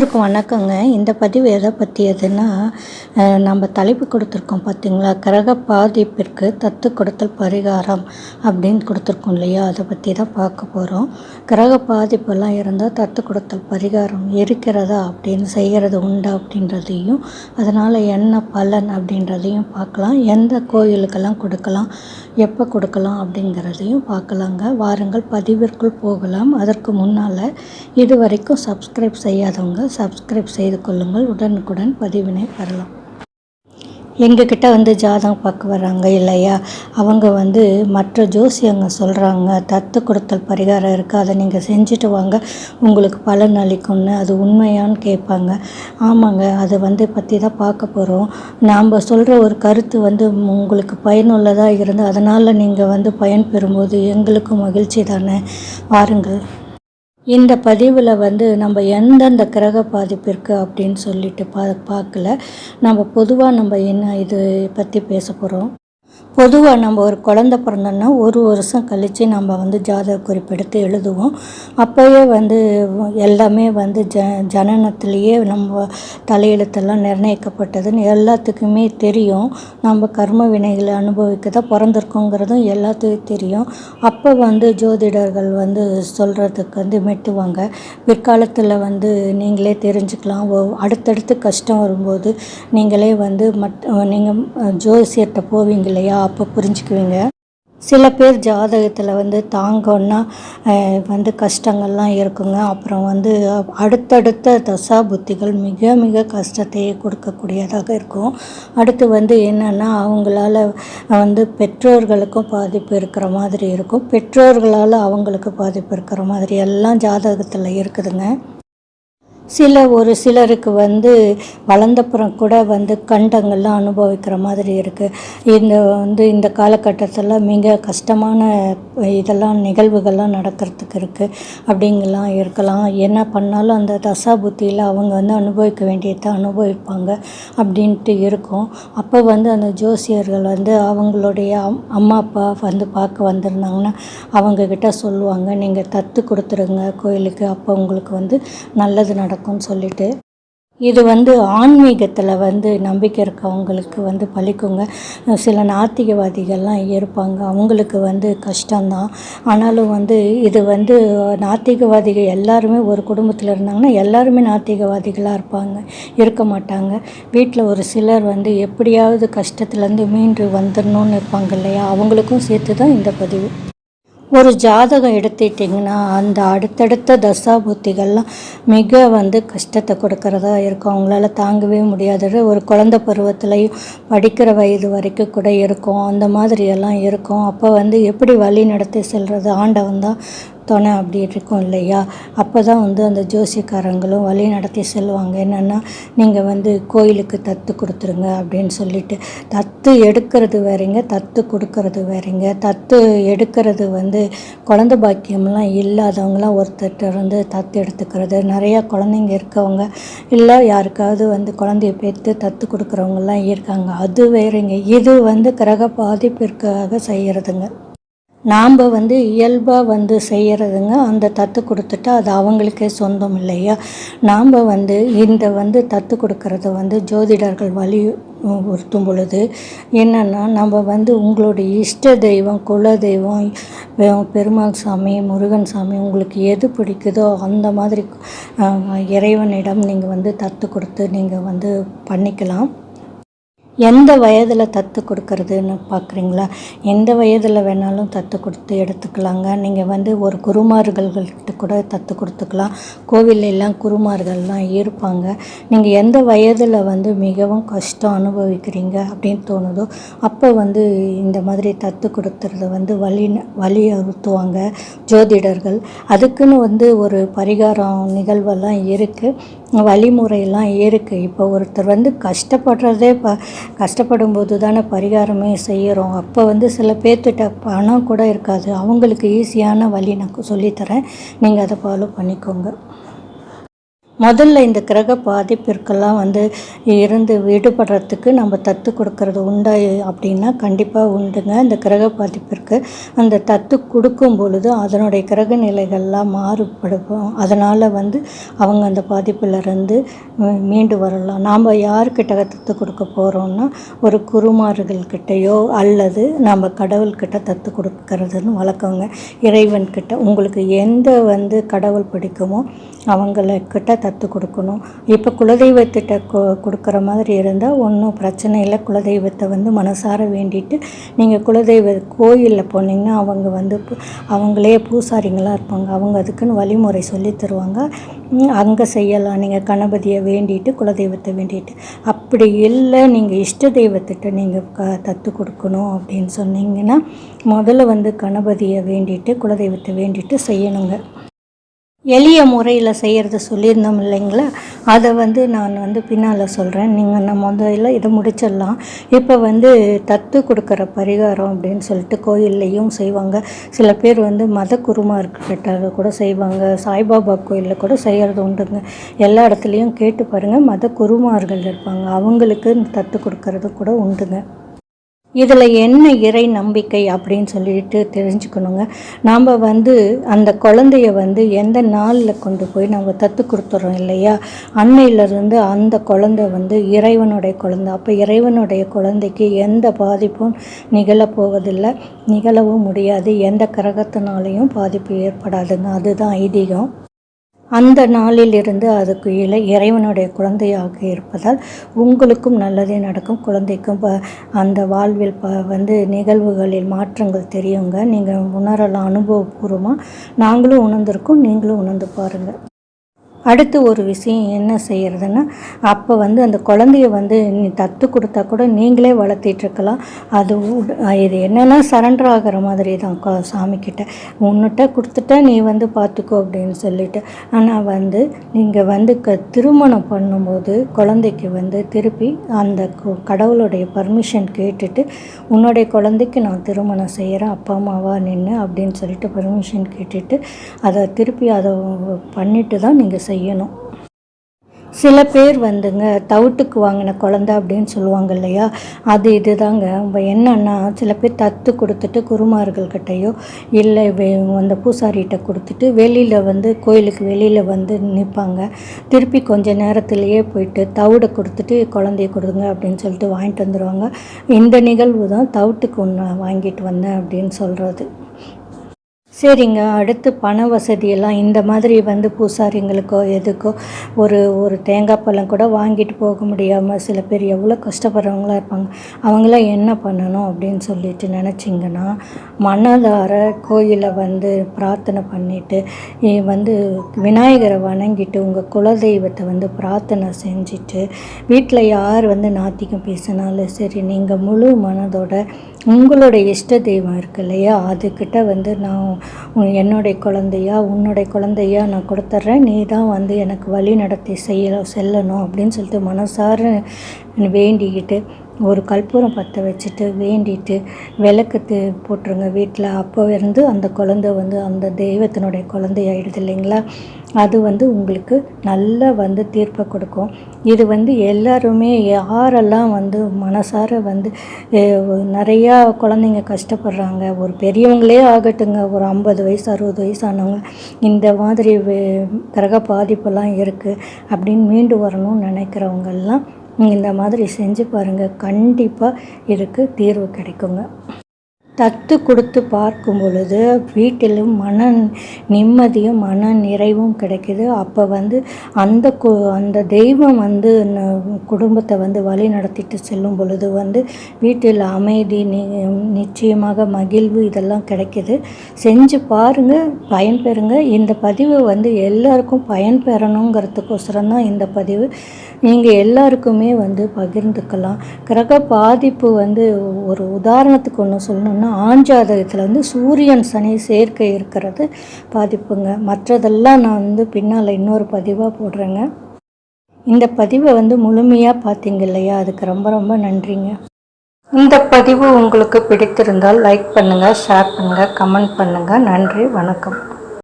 எல்லோருக்கும் வணக்கங்க. இந்த பதிவு எதை பற்றியதுன்னா நம்ம தலைப்பு கொடுத்துருக்கோம் பார்த்தீங்களா கிரக பாதிப்பிற்கு தத்து கொடுத்தல் பரிகாரம் அப்படின்னு கொடுத்துருக்கோம் இல்லையா? அதை பற்றி தான் பார்க்க போகிறோம் கிரக பாதிப்பெல்லாம் இருந்தால் தத்து கொடுத்தல் பரிகாரம் இருக்கிறதா அப்படின்னு செய்கிறது உண்டா அப்படின்றதையும் அதனால் என்ன பலன் அப்படின்றதையும் பார்க்கலாம். எந்த கோயிலுக்கெல்லாம் கொடுக்கலாம்? எப்போ கொடுக்கலாம் அப்படிங்கிறதையும் பார்க்கலாங்க. வாருங்கள் பதிவிற்குள் போகலாம். அதற்கு முன்னால் இது வரைக்கும் சப்ஸ்கிரைப் செய்யாதவங்க சப்ஸ்கிரைப் செய்து கொள்ளுங்கள். உடனுக்குடன் பதிவினை பெறலாம். எங்ககிட்ட வந்து ஜாதகம் பார்க்க வர்றாங்க இல்லையா? அவங்க வந்து மற்ற ஜோசியங்க சொல்கிறாங்க தத்து கொடுத்தல் பரிகாரம் இருக்குது அதை நீங்கள் செஞ்சுட்டு வாங்க உங்களுக்கு பலன் அளிக்கும்னு அது உண்மையான்னு கேட்பாங்க. ஆமாங்க அதை வந்து பற்றி தான் பார்க்க போகிறோம் நாம் சொல்கிற ஒரு கருத்து வந்து உங்களுக்கு பயனுள்ளதாக இருந்து அதனால் நீங்கள் வந்து பயன் பெறும்போது எங்களுக்கும் மகிழ்ச்சி தானே? பாருங்கள். இந்த பதிவில் வந்து நம்ம எந்தெந்த கிரக பாதிப்பிற்கு அப்படின்னு சொல்லிட்டு பா பார்க்கல. நம்ம பொதுவாக நம்ம என்ன இது பற்றி பேச போகிறோம் பொதுவாக நம்ம ஒரு குழந்த பிறந்தோன்னா ஒரு வருஷம் கழித்து நம்ம வந்து ஜாதக குறிப்பெடுத்து எழுதுவோம். அப்போயே வந்து எல்லாமே வந்து ஜ ஜனனத்திலேயே நம்ம தலையெழுத்தெல்லாம் நிர்ணயிக்கப்பட்டதுன்னு எல்லாத்துக்குமே தெரியும். நம்ம கர்ம வினைகளை அனுபவிக்க தான் பிறந்திருக்கோங்கிறதும் எல்லாத்துக்கும் தெரியும். அப்போ வந்து ஜோதிடர்கள் வந்து சொல்கிறதுக்கு வந்து மெட்டுவாங்க பிற்காலத்தில் வந்து நீங்களே தெரிஞ்சுக்கலாம். ஓ- அடுத்தடுத்து கஷ்டம் வரும்போது நீங்களே வந்து மட் நீங்கள் ஜோசியத்தை போவீங்க இல்லையா? அப்போ புரிஞ்சுக்குவீங்க. சில பேர் ஜாதகத்தில் வந்து தாங்கன்னா வந்து கஷ்டங்கள்லாம் இருக்குங்க. அப்புறம் வந்து அடுத்தடுத்த தசா புத்திகள் மிக மிக கஷ்டத்தையே கொடுக்கக்கூடியதாக இருக்கும். அடுத்து வந்து என்னென்னா அவங்களால வந்து பெற்றோர்களுக்கும் பாதிப்பு இருக்கிற மாதிரி இருக்கும். பெற்றோர்களால் அவங்களுக்கு பாதிப்பு இருக்கிற மாதிரி எல்லாம் ஜாதகத்தில் இருக்குதுங்க. சில ஒரு சிலருக்கு வந்து வளர்ந்தப்புறம் கூட வந்து கண்டங்கள்லாம் அனுபவிக்கிற மாதிரி இருக்குது இந்த வந்து இந்த காலகட்டத்தில் மிக கஷ்டமான இதெல்லாம் நிகழ்வுகள்லாம் நடக்கிறதுக்கு இருக்குது அப்படிங்கலாம் இருக்கலாம். என்ன பண்ணாலும் அந்த தசா புத்தியில் அவங்க வந்து அனுபவிக்க வேண்டியதை அனுபவிப்பாங்க அப்படின்ட்டு இருக்கும். அப்போ வந்து அந்த ஜோசியர்கள் வந்து அவங்களுடைய அம்- அம்மா அப்பா வந்து பார்க்க வந்திருந்தாங்கன்னா அவங்கக்கிட்ட சொல்லுவாங்க நீங்கள் தத்து கொடுத்துருங்க கோயிலுக்கு அப்போ உங்களுக்கு வந்து நல்லது நடக்கும். நடக்கும்னு சொல்லிட்டு இது வந்து ஆன்மீகத்தில் வந்து நம்பிக்கை இருக்கவங்களுக்கு வந்து பழிக்குங்க. சில நாத்திகவாதிகள்லாம் இருப்பாங்க. அவங்களுக்கு வந்து கஷ்டம்தான். ஆனாலும் வந்து இது வந்து நாத்திகவாதிகள் எல்லாருமே ஒரு குடும்பத்தில் இருந்தாங்கன்னா எல்லாருமே நாத்திகவாதிகளாக இருப்பாங்க. இருக்க மாட்டாங்க. வீட்டில் ஒரு சிலர் வந்து எப்படியாவது கஷ்டத்துலேருந்து மீண்டு வந்துடணும்னு இருப்பாங்க இல்லையா? அவங்களுக்கும் சேர்த்து தான் இந்த பதிவு. ஒரு ஜாதகம் எடுத்துட்டிங்கன்னா அந்த அடுத்தடுத்த தசாபூத்திகள்லாம் மிக வந்து கஷ்டத்தை கொடுக்கறதா இருக்கும். அவங்களால தாங்கவே முடியாதது. ஒரு குழந்த பருவத்துலேயும் படிக்கிற வயது வரைக்கும் கூட இருக்கும். அந்த மாதிரியெல்லாம் இருக்கும். அப்போ வந்து எப்படி வழி நடத்தி செல்வது ஆண்டவன் தான் துணை அப்படி இருக்கும் இல்லையா? அப்போ தான் வந்து அந்த ஜோசியக்காரங்களும் வழி நடத்தி செல்வாங்க. என்னென்னா நீங்கள் வந்து கோயிலுக்கு தத்து கொடுத்துருங்க அப்படின்னு சொல்லிட்டு தத்து எடுக்கிறது வேறங்க தத்து கொடுக்கறது வேறங்க. தத்து எடுக்கிறது வந்து குழந்த பாக்கியம்லாம் இல்லாதவங்களாம் ஒருத்தர்கிட்ட இருந்து தத்து எடுத்துக்கிறது. நிறையா குழந்தைங்க இருக்கவங்க இல்லை யாருக்காவது வந்து குழந்தைய பேத்து தத்து கொடுக்குறவங்கலாம் இருக்காங்க. அது வேறுங்க. இது வந்து கிரக பாதிப்பிற்காக செய்கிறதுங்க நாம் வந்து இயல்பாக வந்து செய்கிறதுங்க அந்த தத்து கொடுத்துட்டா அது அவங்களுக்கே சொந்தம் இல்லையா? நாம் வந்து இந்த வந்து தத்து கொடுக்கறத வந்து ஜோதிடர்கள் வழி உறுத்தும் பொழுது என்னென்னா நம்ம வந்து உங்களுடைய இஷ்ட தெய்வம் குல தெய்வம் பெருமாள் சாமி முருகன் சாமி உங்களுக்கு எது பிடிக்குதோ அந்த மாதிரி இறைவனிடம் நீங்கள் வந்து தத்து கொடுத்து நீங்கள் வந்து பண்ணிக்கலாம். எந்த வயதில் தத்து கொடுக்கறதுன்னு பார்க்குறீங்களா எந்த வயதில் வேணாலும் தத்து கொடுத்து எடுத்துக்கலாங்க. நீங்கள் வந்து ஒரு குருமார்கள்கிட்ட கூட தத்து கொடுத்துக்கலாம். கோவிலெல்லாம் குருமார்கள்லாம் இருப்பாங்க. நீங்கள் எந்த வயதில் வந்து மிகவும் கஷ்டம் அனுபவிக்கிறீங்க அப்படின்னு தோணுதோ அப்போ வந்து இந்த மாதிரி தத்து கொடுத்துறது வந்து வழி வலியுறுத்துவாங்க ஜோதிடர்கள். அதுக்குன்னு வந்து ஒரு பரிகாரம் நிகழ்வெல்லாம் இருக்குது வழிமுறையெல்லாம் இருக்குது இப்போ ஒருத்தர் வந்து கஷ்டப்படுறதே ப கஷ்டப்படும் போது தானே பரிகாரமே செய்கிறோம் அப்போ வந்து சில பேர்த்திட்ட பணம் கூட இருக்காது. அவங்களுக்கு ஈஸியான வழி நான் சொல்லித்தரேன். நீங்கள் அதை ஃபாலோ பண்ணிக்கோங்க. முதல்ல இந்த கிரக பாதிப்பிற்கெல்லாம் வந்து இருந்து விடுபடுறதுக்கு நம்ம தத்து கொடுக்கறது உண்டா அப்படின்னா கண்டிப்பாக உண்டுங்க. இந்த கிரக பாதிப்பிற்கு அந்த தத்து கொடுக்கும் பொழுது அதனுடைய கிரக நிலைகள்லாம் மாறுபடும் அதனால் வந்து அவங்க அந்த பாதிப்பிலிருந்து மீண்டு வரலாம். நாம் யார்கிட்ட தத்து கொடுக்க போகிறோம்னா ஒரு குருமார்கள்கிட்டயோ அல்லது நம்ம கடவுள்கிட்ட தத்து கொடுக்கறதுன்னு வழக்கங்க. இறைவன்கிட்ட உங்களுக்கு எந்த வந்து கடவுள் பிடிக்குமோ அவங்களுக்கிட்ட தத்து கொடுக்கணும். இப்போ குலதெய்வத்திட்ட கொ கொடுக்குற மாதிரி இருந்தால் ஒன்றும் பிரச்சனை இல்லை. குலதெய்வத்தை வந்து மனசார வேண்டிட்டு நீங்கள் குலதெய்வ கோயிலில் போனீங்கன்னா அவங்க வந்து அவங்களே பூசாரிங்களாக இருப்பாங்க. அவங்க அதுக்குன்னு வழிமுறை சொல்லி தருவாங்க. அங்கே செய்யலாம். நீங்கள் கணபதியை வேண்டிட்டு குலதெய்வத்தை வேண்டிட்டு. அப்படி இல்லை நீங்கள் இஷ்ட தெய்வத்திட்ட நீங்கள் க தத்து கொடுக்கணும் அப்படின்னு சொன்னீங்கன்னா முதல்ல வந்து கணபதியை வேண்டிட்டு குலதெய்வத்தை வேண்டிட்டு செய்யணுங்க. எளிய முறையில் செய்கிறது சொல்லியிருந்தோம் இல்லைங்களா? அதை வந்து நான் வந்து பின்னால் சொல்கிறேன் நீங்கள் நம்ம முதல்ல இதை முடிச்சிடலாம். இப்போ வந்து தத்து கொடுக்குற பரிகாரம் அப்படின்னு சொல்லிட்டு கோயில்லையும் செய்வாங்க. சில பேர் வந்து மத குருமார்கிட்ட கூட செய்வாங்க. சாய்பாபா கோயிலில் கூட செய்கிறது உண்டுங்க. எல்லா இடத்துலையும் கேட்டு பாருங்கள் மத குருமார்கள் இருப்பாங்க. அவங்களுக்கு தத்து கொடுக்கறது கூட உண்டுங்க. இதில் என்ன இறை நம்பிக்கை அப்படின்னு சொல்லிட்டு தெரிஞ்சுக்கணுங்க. நாம் வந்து அந்த குழந்தைய வந்து எந்த நாளில் கொண்டு போய் நம்ம தத்து கொடுத்துறோம் இல்லையா? அன்னையிலிருந்து அந்த குழந்தை வந்து இறைவனுடைய குழந்தை. அப்போ இறைவனுடைய குழந்தைக்கு எந்த பாதிப்பும் நிகழப்போவதில்லை நிகழவும் முடியாது. எந்த கிரகத்தினாலையும் பாதிப்பு ஏற்படாதுங்க. அதுதான் ஐதீகம். அந்த நாளிலிருந்து அதுக்கு இலை இறைவனுடைய குழந்தையாக இருப்பதால் உங்களுக்கும் நல்லதே நடக்கும். குழந்தைக்கும் ப அந்த வாழ்வில் ப வந்து நிகழ்வுகளில் மாற்றங்கள் தெரியுங்க. நீங்கள் உணரலாம் அனுபவபூர்வமாக நாங்களும் உணர்ந்திருக்கோம் நீங்களும் உணர்ந்து பாருங்கள் அடுத்து ஒரு விஷயம் என்ன செய்கிறதுன்னா அப்போ வந்து அந்த குழந்தைய வந்து நீ தத்து கொடுத்தா கூட நீங்களே வளர்த்திட்டு இருக்கலாம். அது இது என்னென்னா சரண்டர் ஆகிற மாதிரி தான் சாமிக்கிட்ட. உன்னிட்ட கொடுத்துட்டா நீ வந்து பார்த்துக்கோ அப்படின்னு சொல்லிட்டு. ஆனால் வந்து நீங்கள் வந்து க திருமணம் பண்ணும்போது குழந்தைக்கு வந்து திருப்பி அந்த கடவுளுடைய பர்மிஷன் கேட்டுட்டு உன்னுடைய குழந்தைக்கு நான் திருமணம் செய்கிறேன் அப்பா அம்மாவா நின்று அப்படின்னு சொல்லிட்டு பர்மிஷன் கேட்டுட்டு அதை திருப்பி அதை பண்ணிட்டு தான் நீங்கள் செய்யணும். சில பேர் வந்துங்க தவிட்டுக்கு வாங்கின குழந்த அப்படின்னு சொல்லுவாங்க இல்லையா? அது இதுதாங்க. தாங்க என்னன்னா சில பேர் தத்து கொடுத்துட்டு குருமார்கள்கிட்டையோ இல்லை அந்த பூசாரிகிட்ட கொடுத்துட்டு வெளியில் வந்து கோயிலுக்கு வெளியில் வந்து நிற்பாங்க திருப்பி கொஞ்ச நேரத்திலேயே போயிட்டு தவிடை கொடுத்துட்டு குழந்தைய கொடுங்க அப்படின்னு சொல்லிட்டு வாங்கிட்டு வந்துடுவாங்க இந்த நிகழ்வு தான் தவிட்டுக்கு ஒன்று வாங்கிட்டு வந்தேன் அப்படின்னு சொல்கிறது சரிங்க அடுத்து பண வசதியெல்லாம் இந்த மாதிரி வந்து பூசாரிங்களுக்கோ எதுக்கோ ஒரு ஒரு தேங்காய் பழம் கூட வாங்கிட்டு போக முடியாமல் சில பேர் எவ்வளோ கஷ்டப்படுறவங்களா இருப்பாங்க. அவங்களாம் என்ன பண்ணணும் அப்படின்னு சொல்லிட்டு நினச்சிங்கன்னா மனதார கோயிலை வந்து பிரார்த்தனை பண்ணிட்டு வந்து விநாயகரை வணங்கிட்டு உங்கள் குலதெய்வத்தை வந்து பிரார்த்தனை செஞ்சுட்டு வீட்டில் யார் வந்து நாத்திகம் பேசினாலும் சரி நீங்கள் முழு மனதோட உங்களுடைய இஷ்ட தெய்வம் இருக்கு இல்லையா? அதுக்கிட்ட வந்து நான் என்னுடைய குழந்தையா உன்னுடைய குழந்தையா நான் கொடுத்துட்றேன் நீ தான் வந்து எனக்கு வழி நடத்தி செய்ய செல்லணும் அப்படின்னு சொல்லிட்டு மனசார வேண்டிக்கிட்டு ஒரு கற்பூரம் பற்ற வச்சுட்டு வேண்டிட்டு விளக்கு தி- போட்டுருங்க வீட்டில் அப்போ இருந்து அந்த குழந்தை வந்து அந்த தெய்வத்தினுடைய குழந்தையாயிடுது இல்லைங்களா? அது வந்து உங்களுக்கு நல்லா வந்து தீர்ப்பை கொடுக்கும். இது வந்து எல்லாருமே யாரெல்லாம் வந்து மனசார வந்து நிறையா குழந்தைங்க கஷ்டப்படுறாங்க ஒரு பெரியவங்களே ஆகட்டுங்க ஒரு ஐம்பது வயசு அறுபது வயசு ஆனவங்க இந்த மாதிரி கிரக பாதிப்பெல்லாம் இருக்குது அப்படின்னு மீண்டு வரணும்னு நினைக்கிறவங்கெல்லாம் இந்த மாதிரி செஞ்சு பாருங்கள் கண்டிப்பாக இதுக்கு தீர்வு கிடைக்குங்க. தத்து கொடுத்து பார்க்கும் பொழுது வீட்டிலும் மன நிம்மதியும் மன நிறைவும் கிடைக்குது. அப்போ வந்து அந்த கு அந்த தெய்வம் வந்து குடும்பத்தை வந்து வழி நடத்திட்டு செல்லும் பொழுது வந்து வீட்டில் அமைதி நி நிச்சயமாக மகிழ்வு இதெல்லாம் கிடைக்குது. செஞ்சு பாருங்கள் பயன்பெறுங்க. இந்த பதிவு வந்து எல்லாருக்கும் பயன்பெறணுங்கிறதுக்கோசரம் தான் இந்த பதிவு. நீங்கள் எல்லாருக்குமே வந்து பகிர்ந்துக்கலாம். கிரக பாதிப்பு வந்து ஒரு உதாரணத்துக்கு ஒன்று சொல்லணும்னா ஆஞ்சாதகத்தில் வந்து சூரியன் சனி சேர்க்கை இருக்கிறது பாதிப்புங்க. மற்றதெல்லாம் நான் வந்து பின்னால் இன்னொரு பதிவாக போடுறேங்க. இந்த பதிவை வந்து முழுமையாக பார்த்தீங்க இல்லையா? அதுக்கு ரொம்ப ரொம்ப நன்றிங்க. இந்த பதிவு உங்களுக்கு பிடித்திருந்தால் லைக் பண்ணுங்கள் ஷேர் பண்ணுங்கள் கமெண்ட் பண்ணுங்கள் நன்றி வணக்கம்.